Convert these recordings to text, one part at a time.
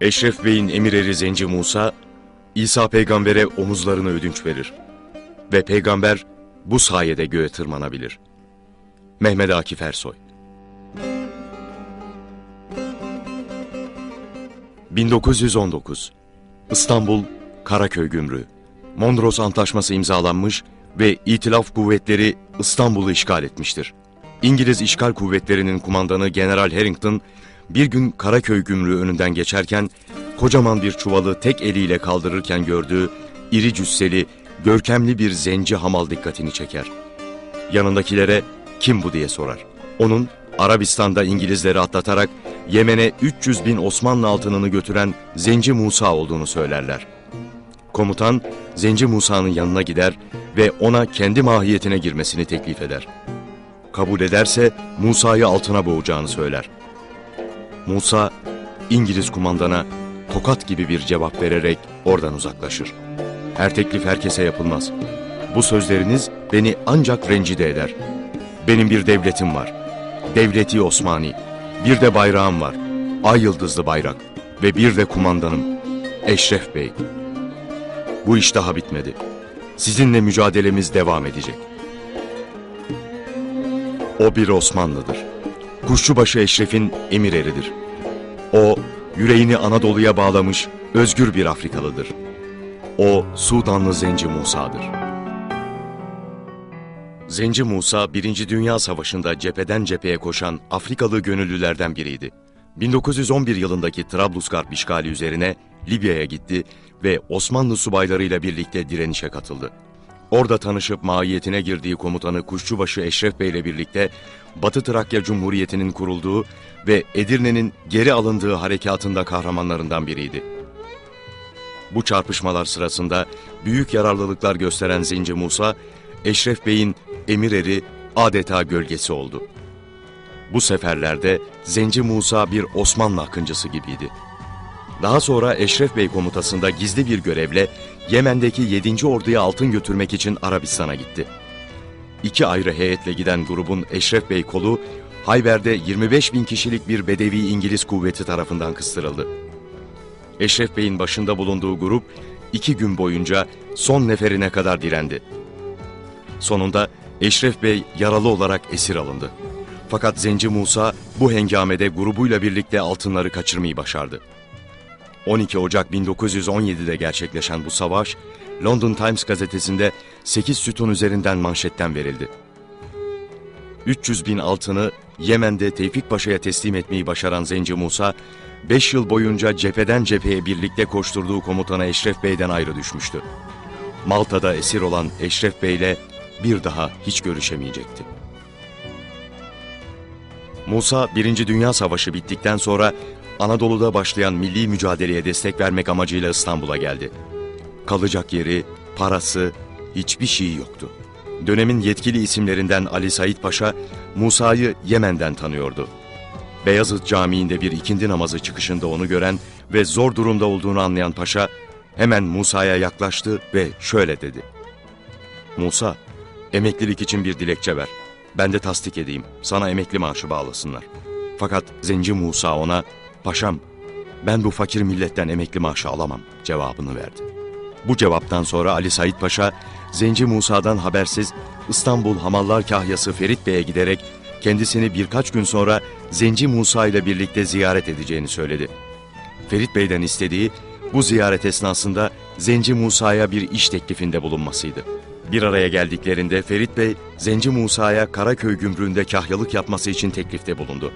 Eşref Bey'in emir eri Zenci Musa, İsa peygambere omuzlarını ödünç verir. Ve peygamber bu sayede göğe tırmanabilir. Mehmet Akif Ersoy 1919 İstanbul Karaköy Gümrüğü Mondros Antlaşması imzalanmış ve İtilaf kuvvetleri İstanbul'u işgal etmiştir. İngiliz işgal kuvvetlerinin kumandanı General Harrington bir gün Karaköy Gümrüğü önünden geçerken kocaman bir çuvalı tek eliyle kaldırırken gördüğü iri cüsseli, görkemli bir zenci hamal dikkatini çeker. Yanındakilere kim bu diye sorar. Onun Arabistan'da İngilizleri atlatarak Yemen'e 300 bin Osmanlı altınını götüren Zenci Musa olduğunu söylerler. Komutan Zenci Musa'nın yanına gider ve ona kendi mahiyetine girmesini teklif eder. Kabul ederse Musa'yı altına boğacağını söyler. Musa İngiliz kumandana tokat gibi bir cevap vererek oradan uzaklaşır. Her teklif herkese yapılmaz. Bu sözleriniz beni ancak rencide eder. Benim bir devletim var. Devleti Osmani. Bir de bayrağım var. Ay yıldızlı bayrak. Ve bir de kumandanım. Eşref Bey. Bu iş daha bitmedi. Sizinle mücadelemiz devam edecek. O bir Osmanlıdır. Kuşçubaşı Eşref'in emir eridir. O, yüreğini Anadolu'ya bağlamış özgür bir Afrikalıdır. O, Sudanlı Zenci Musa'dır. Zenci Musa, Birinci Dünya Savaşı'nda cepheden cepheye koşan Afrikalı gönüllülerden biriydi. 1911 yılındaki Trablusgarp işgali üzerine Libya'ya gitti ve Osmanlı subaylarıyla birlikte direnişe katıldı. Orada tanışıp mahiyetine girdiği komutanı Kuşçubaşı Eşref Bey ile birlikte Batı Trakya Cumhuriyeti'nin kurulduğu ve Edirne'nin geri alındığı harekatında kahramanlarından biriydi. Bu çarpışmalar sırasında büyük yararlılıklar gösteren Zenci Musa, Eşref Bey'in emir eri adeta gölgesi oldu. Bu seferlerde Zenci Musa bir Osmanlı akıncısı gibiydi. Daha sonra Eşref Bey komutasında gizli bir görevle Yemen'deki 7. orduya altın götürmek için Arabistan'a gitti. İki ayrı heyetle giden grubun Eşref Bey kolu Hayber'de 25 bin kişilik bir Bedevi İngiliz kuvveti tarafından kıstırıldı. Eşref Bey'in başında bulunduğu grup iki gün boyunca son neferine kadar direndi. Sonunda Eşref Bey yaralı olarak esir alındı. Fakat Zenci Musa bu hengamede grubuyla birlikte altınları kaçırmayı başardı. 12 Ocak 1917'de gerçekleşen bu savaş, London Times gazetesinde 8 sütun üzerinden manşetten verildi. 300 bin altını Yemen'de Tevfik Paşa'ya teslim etmeyi başaran Zenci Musa, 5 yıl boyunca cepheden cepheye birlikte koşturduğu komutana Eşref Bey'den ayrı düşmüştü. Malta'da esir olan Eşref Bey'le bir daha hiç görüşemeyecekti. Musa, Birinci Dünya Savaşı bittikten sonra Anadolu'da başlayan milli mücadeleye destek vermek amacıyla İstanbul'a geldi. Kalacak yeri, parası, hiçbir şeyi yoktu. Dönemin yetkili isimlerinden Ali Said Paşa, Musa'yı Yemen'den tanıyordu. Beyazıt Camii'nde bir ikindi namazı çıkışında onu gören ve zor durumda olduğunu anlayan paşa, hemen Musa'ya yaklaştı ve şöyle dedi. Musa, emeklilik için bir dilekçe ver. Ben de tasdik edeyim, sana emekli maaşı bağlasınlar. Fakat Zenci Musa ona, Paşam, ben bu fakir milletten emekli maaşı alamam cevabını verdi. Bu cevaptan sonra Ali Said Paşa, Zenci Musa'dan habersiz İstanbul Hamallar Kahyası Ferit Bey'e giderek kendisini birkaç gün sonra Zenci Musa ile birlikte ziyaret edeceğini söyledi. Ferit Bey'den istediği bu ziyaret esnasında Zenci Musa'ya bir iş teklifinde bulunmasıydı. Bir araya geldiklerinde Ferit Bey, Zenci Musa'ya Karaköy gümrüğünde kahyalık yapması için teklifte bulundu.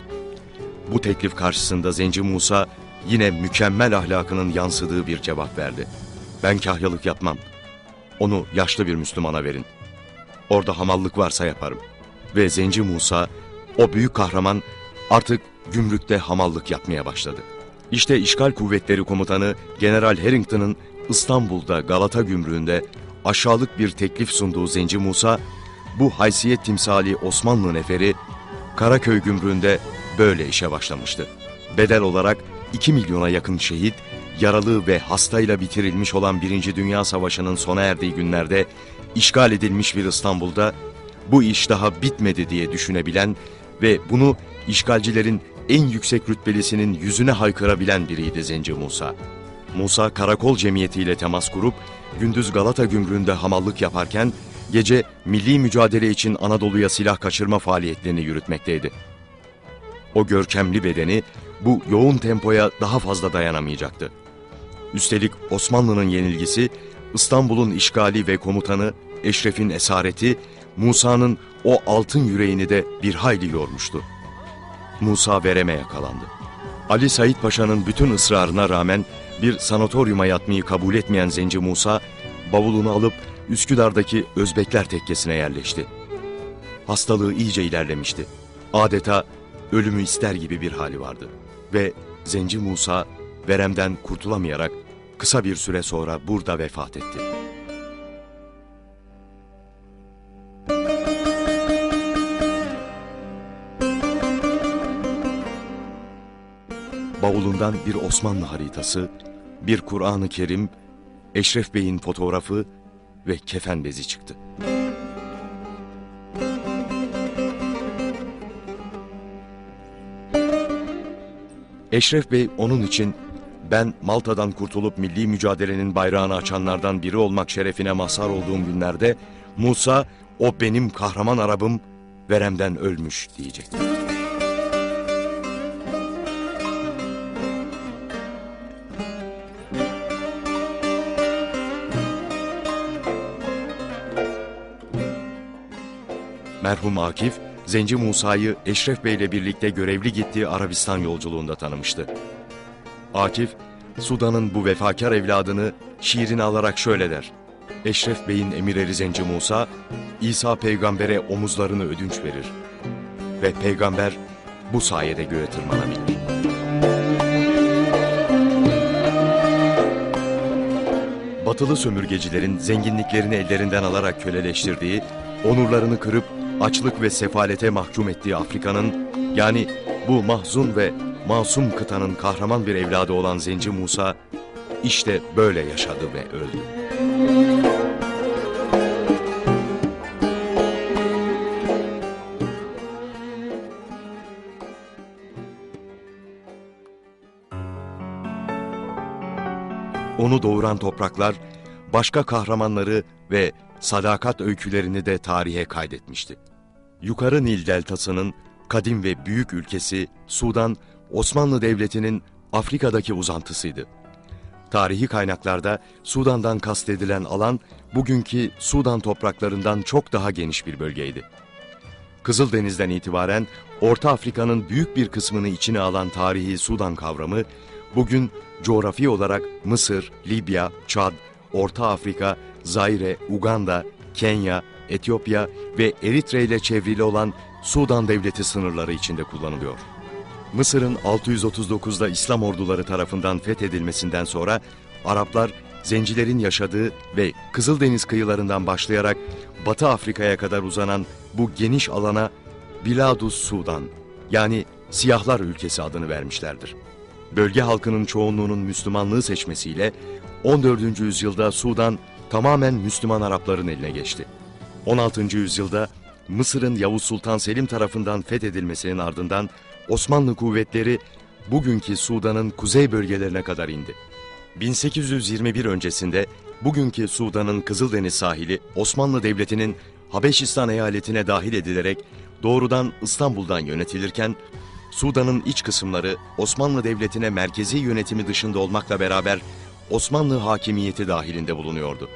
Bu teklif karşısında Zenci Musa yine mükemmel ahlakının yansıdığı bir cevap verdi. Ben kahyalık yapmam. Onu yaşlı bir Müslümana verin. Orada hamallık varsa yaparım. Ve Zenci Musa, o büyük kahraman artık gümrükte hamallık yapmaya başladı. İşte işgal kuvvetleri komutanı General Harrington'ın İstanbul'da Galata gümrüğünde aşağılık bir teklif sunduğu Zenci Musa, bu haysiyet timsali Osmanlı neferi Karaköy gümrüğünde böyle işe başlamıştı. Bedel olarak 2 milyona yakın şehit, yaralı ve hastayla bitirilmiş olan Birinci Dünya Savaşı'nın sona erdiği günlerde işgal edilmiş bir İstanbul'da bu iş daha bitmedi diye düşünebilen ve bunu işgalcilerin en yüksek rütbelisinin yüzüne haykırabilen biriydi Zenci Musa. Musa karakol cemiyetiyle temas kurup gündüz Galata gümrüğünde hamallık yaparken gece milli mücadele için Anadolu'ya silah kaçırma faaliyetlerini yürütmekteydi. O görkemli bedeni bu yoğun tempoya daha fazla dayanamayacaktı. Üstelik Osmanlı'nın yenilgisi, İstanbul'un işgali ve komutanı Eşref'in esareti, Musa'nın o altın yüreğini de bir hayli yormuştu. Musa vereme yakalandı. Ali Said Paşa'nın bütün ısrarına rağmen bir sanatoryuma yatmayı kabul etmeyen Zenci Musa, bavulunu alıp Üsküdar'daki Özbekler tekkesine yerleşti. Hastalığı iyice ilerlemişti. Adeta ölümü ister gibi bir hali vardı. Ve Zenci Musa veremden kurtulamayarak kısa bir süre sonra burada vefat etti. Bavulundan bir Osmanlı haritası, bir Kur'an-ı Kerim, Eşref Bey'in fotoğrafı ve kefen bezi çıktı. Eşref Bey onun için ben Malta'dan kurtulup milli mücadelenin bayrağını açanlardan biri olmak şerefine mazhar olduğum günlerde Musa o benim kahraman Arabım veremden ölmüş diyecekti. Merhum Akif, Zenci Musa'yı Eşref Bey ile birlikte görevli gittiği Arabistan yolculuğunda tanımıştı. Akif, Sudan'ın bu vefakar evladını şiirini alarak şöyle der. Eşref Bey'in emireri Zenci Musa, İsa peygambere omuzlarını ödünç verir. Ve peygamber bu sayede göğe tırmanabilir. Batılı sömürgecilerin zenginliklerini ellerinden alarak köleleştirdiği, onurlarını kırıp açlık ve sefalete mahkum ettiği Afrika'nın, yani bu mahzun ve masum kıtanın kahraman bir evladı olan Zenci Musa, işte böyle yaşadı ve öldü. Onu doğuran topraklar, başka kahramanları ve sadakat öykülerini de tarihe kaydetmişti. Yukarı Nil Deltası'nın kadim ve büyük ülkesi Sudan, Osmanlı Devleti'nin Afrika'daki uzantısıydı. Tarihi kaynaklarda Sudan'dan kastedilen alan bugünkü Sudan topraklarından çok daha geniş bir bölgeydi. Kızıldeniz'den itibaren Orta Afrika'nın büyük bir kısmını içine alan tarihi Sudan kavramı, bugün coğrafi olarak Mısır, Libya, Çad, Orta Afrika, Zaire, Uganda, Kenya, Etiyopya ve Eritre ile çevrili olan Sudan devleti sınırları içinde kullanılıyor. Mısır'ın 639'da İslam orduları tarafından fethedilmesinden sonra Araplar zencilerin yaşadığı ve Kızıldeniz kıyılarından başlayarak Batı Afrika'ya kadar uzanan bu geniş alana Biladus Sudan yani Siyahlar ülkesi adını vermişlerdir. Bölge halkının çoğunluğunun Müslümanlığı seçmesiyle 14. yüzyılda Sudan tamamen Müslüman Arapların eline geçti. 16. yüzyılda Mısır'ın Yavuz Sultan Selim tarafından fethedilmesinin ardından Osmanlı kuvvetleri bugünkü Sudan'ın kuzey bölgelerine kadar indi. 1821 öncesinde bugünkü Sudan'ın Kızıldeniz sahili Osmanlı Devleti'nin Habeşistan eyaletine dahil edilerek doğrudan İstanbul'dan yönetilirken Sudan'ın iç kısımları Osmanlı Devleti'ne merkezi yönetimi dışında olmakla beraber Osmanlı hakimiyeti dahilinde bulunuyordu.